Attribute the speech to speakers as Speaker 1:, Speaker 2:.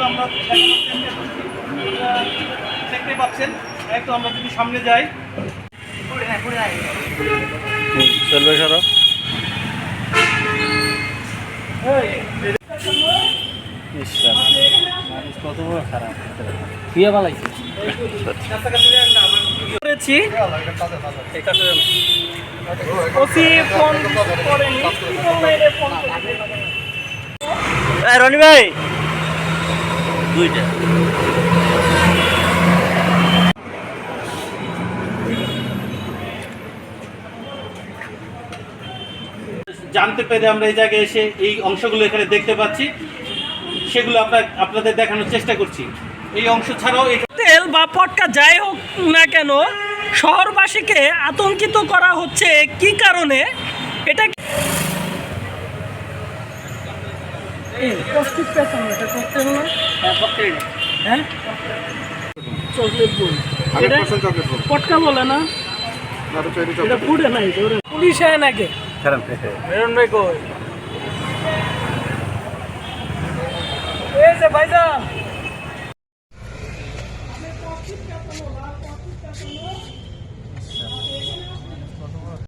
Speaker 1: অংশগুলো আমরা দেখতে পাচ্ছেন একটু আমরা যদি সামনে যাই।
Speaker 2: চলবে সরো।
Speaker 1: করেছে?
Speaker 2: রনি ভাই দুইটা।
Speaker 1: জানতে পেরে আমরা এই জায়গায় এসে এই অংশগুলো এখানে দেখতে পাচ্ছি। সেগুলো আপনার আপনাদের দেখানোর চেষ্টা করছি। এই অংশ ছাড়াও এই
Speaker 3: তেল বা পটকা যাই হোক না কেন শহরবাসীকে আতঙ্কিত করা হচ্ছে। কি কারণে? এটা এই এটা ককটেল না হ্যাঁ? চকলেট বল পটকা বলে না? এটা ফুটে নাই। পুলিশ হয় নাকি? মেরন ভাই কই? এই যে ভাইজান।